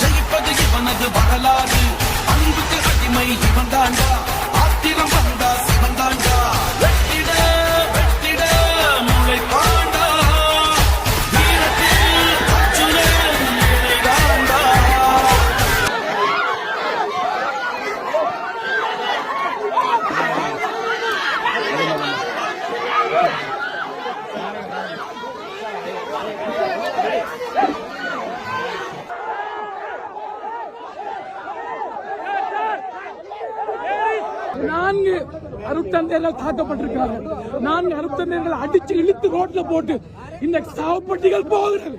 ஜெயிப்பது இவனது வரலாறு. அன்புக்கு அடிமை இவன் தாண்டா நான்கு அருட்தந்தையர்கள் தாக்கப்பட்டிருக்கிறாங்க நான்கு அருட்தந்தையர்கள் அடிச்சு இழுத்து ரோட்ல போட்டு இந்த சாவப்பட்டிகள் போகிறது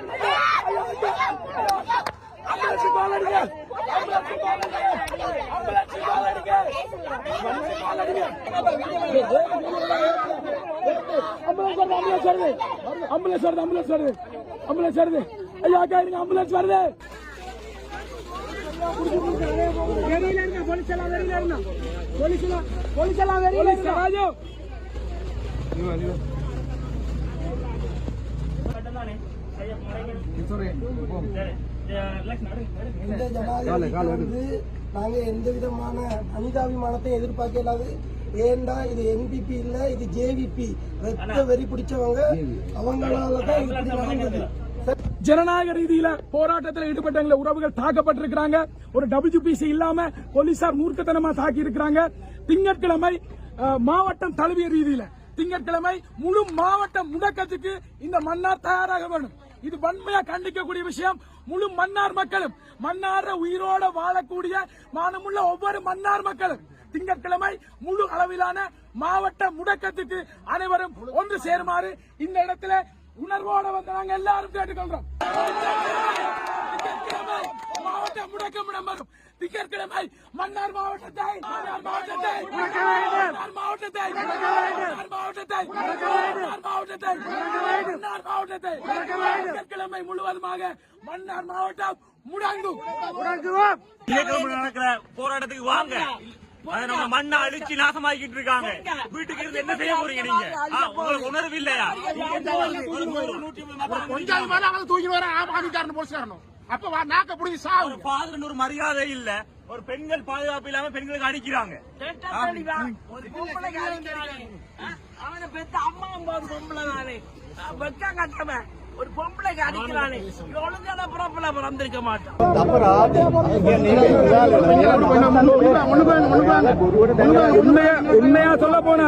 Ambulance வருது ஆம்புலன்ஸ் வருது ஆம்புலன்ஸ் வருது ஆம்புலன்ஸ் வருது ஐயா அக்கா இருங்க ஆம்புலன்ஸ் வருது வெளியில இருங்க போலீஸ் எல்லாம் வெளியில போலீஸ் எல்லாம் போலீஸ் எல்லாம் வெளியில ராஜு இந்த ஜனாதிபதிக்கு வந்து நாங்க எந்த விதமான மனிதாபிமானத்தை எதிர்பார்க்க இல்லாது. ஏண்டா இது என்பிபி இல்ல இது ஜேவிபி ரத்த வெறி பிடிச்சவங்க அவங்களால தான் இது இப்படி நடந்தது ஜனநாயக ரீதியில போராட்டத்தில் ஈடுபட்டவங்கள உறவுகள் தாக்கப்பட்டிருக்கிறாங்க. ஒரு டபிள்யூபிசி இல்லாம போலீசார் மூர்க்கத்தனமா தாக்கி இருக்கிறாங்க திங்கட்கிழமை மாவட்டம் தழுவிய ரீதியில திங்கட்கிழமை முழு மாவட்ட முடக்கத்துக்கு இந்த மன்னார் தயாராக வேண்டும் இது வன்மையா கண்டிக்கக்கூடிய விஷயம். முழு மன்னார் மக்களும் மன்னார உயிரோட வாழக்கூடிய மானமுள்ள ஒவ்வொரு மன்னார் மக்களும் திங்கட்கிழமை முழு அளவிலான மாவட்ட முடக்கத்துக்கு அனைவரும் ஒன்று சேருமாறு இந்த இடத்துல உணர்வோட வந்து நாங்க எல்லாரும் கேட்டுக்கொள்றோம். மாவட்ட முடக்கம் இடம்பெறும். திங்கட்கிழமை மன்னார் மாவட்டத்தை மாவட்டத்தை மாவட்டத்தை மாவட்டத்தை மாவட்டத்தை முழுவதுமாக மன்னார் மாவட்டம் முடங்கும் திங்கட்கிழமை நடக்கிற போராட்டத்துக்கு வாங்க. நம்ம மண்ணை அழிச்சு நாசமாக்கிட்டு இருக்காங்க. வீட்டுக்கு இருந்து என்ன செய்ய போறீங்க நீங்க? உங்களுக்கு உணர்வு இல்லையா? கொஞ்சம் தூக்கி வர ஆமிக்காரன் போலீஸ்காரனும் அப்ப நாக்க புடிச்சு சாவு. ஒரு ஃபாதர்னு ஒரு மரியாதை இல்ல. ஒரு பெண்கள் பாதுகாப்பு இல்லாம பெண்களுக்கு அடிக்கிறாங்க. அவனை பெத்த அம்மா அம்மாவது பொம்பளை தானே. வெக்க கட்டவன். ஒரு பொம்பளைக்கு அடிக்கிறானே. ஒழுங்கான பிறப்புல பிறந்திருக்க மாட்டான் உண்மையா உண்மையா சொல்ல போனா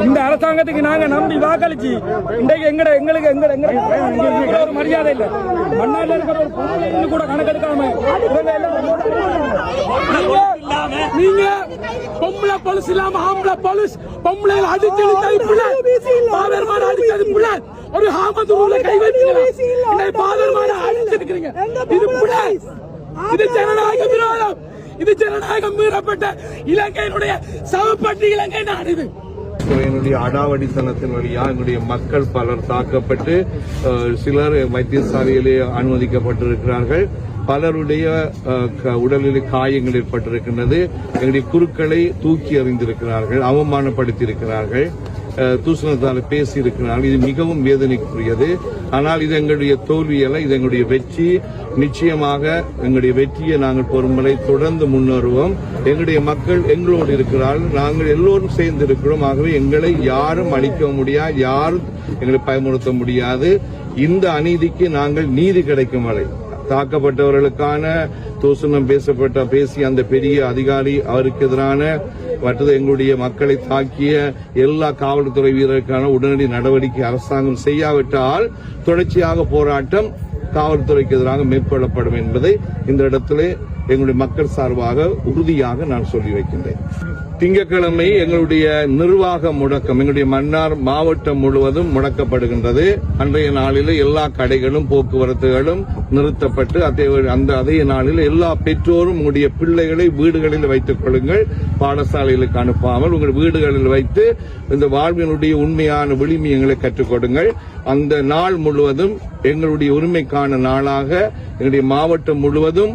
இந்த அரசாங்கத்துக்கு நாங்க நம்பி வாக்களிச்சு இன்றைக்கு எங்கட எங்களுக்கு எங்கட எங்க ஒரு மரியாதை இல்ல. மண்ணால இருக்கிற ஒரு பொம்பளைன்னு கூட கணக்கெடுக்காம நீங்க- பொம்பளை பொலிஸ் இல்லாம ஆம்பளை பொலிஸ் பொம்பளை அடிச்சு இழுத்தது பிள்ளை. பாதர்மான அடிச்சது பிள்ளை. ஒரு ஹாமதூர்ல கை வைத்தீங்க பாதர்மான அடிச்சிருக்கிறீங்க இது பிள்ளை இது ஜனநாயக விரோதம். இது ஜனநாயகம் மீறப்பட்ட இலங்கையினுடைய சவப்பட்டு இலங்கை நாடு இது என்னுடைய அடாவடித்தனத்தின் வழியா எங்களுடைய மக்கள் பலர் தாக்கப்பட்டு சிலர் வைத்தியசாலையிலே அனுமதிக்கப்பட்டிருக்கிறார்கள். பலருடைய உடலில் காயங்கள் ஏற்பட்டிருக்கின்றது. எங்களுடைய குருக்களை தூக்கி எறிந்திருக்கிறார்கள் அவமானப்படுத்தியிருக்கிறார்கள். அஹ், தூசணத்தால் பேசியிருக்கிறார்கள் இது மிகவும் வேதனைக்குரியது. ஆனால் இது எங்களுடைய தோல்வி அல்ல இது எங்களுடைய வெற்றி. நிச்சயமாக எங்களுடைய வெற்றியை நாங்கள் பொறுமலை தொடர்ந்து முன்னேறுவோம். எங்களுடைய மக்கள் எங்களோடு இருக்கிறார்கள். நாங்கள் எல்லோரும் சேர்ந்து இருக்கிறோம் ஆகவே எங்களை யாரும் அழிக்க முடியாது யாரும் எங்களை பயமுறுத்த முடியாது. இந்த அநீதிக்கு நாங்கள் நீதி கிடைக்கும் வரை. தாக்கப்பட்டவர்களுக்கான தூசணம் பேசப்பட்ட பேசிய அந்த பெரிய அதிகாரி அவருக்கு எதிரான மற்றது எங்களுடைய மக்களை தாக்கிய எல்லா காவல்துறை வீரருக்கான உடனடி நடவடிக்கை அரசாங்கம் செய்யாவிட்டால் தொடர்ச்சியாக போராட்டம் காவல்துறைக்கு எதிராக மேற்கொள்ளப்படும் என்பதை இந்த இடத்திலே எங்களுடைய மக்கள் சார்பாக உறுதியாக நான் சொல்லி வைக்கின்றேன். திங்கட்கிழமை எங்களுடைய நிர்வாக முடக்கம் எங்களுடைய மன்னார் மாவட்டம் முழுவதும் முடக்கப்படுகின்றது. அன்றைய நாளில் எல்லா கடைகளும் போக்குவரத்துகளும் நிறுத்தப்பட்டு அதே அந்த அதே நாளில் எல்லா பெற்றோரும் உங்களுடைய பிள்ளைகளை வீடுகளில் வைத்துக் கொள்ளுங்கள். பாடசாலைகளுக்கு அனுப்பாமல் உங்கள் வீடுகளில் வைத்து இந்த வாழ்வினுடைய உண்மையான விளிமியங்களை கற்றுக் கொடுங்கள். அந்த நாள் முழுவதும் எங்களுடைய உரிமைக்கான நாளாக எங்களுடைய மாவட்டம் முழுவதும்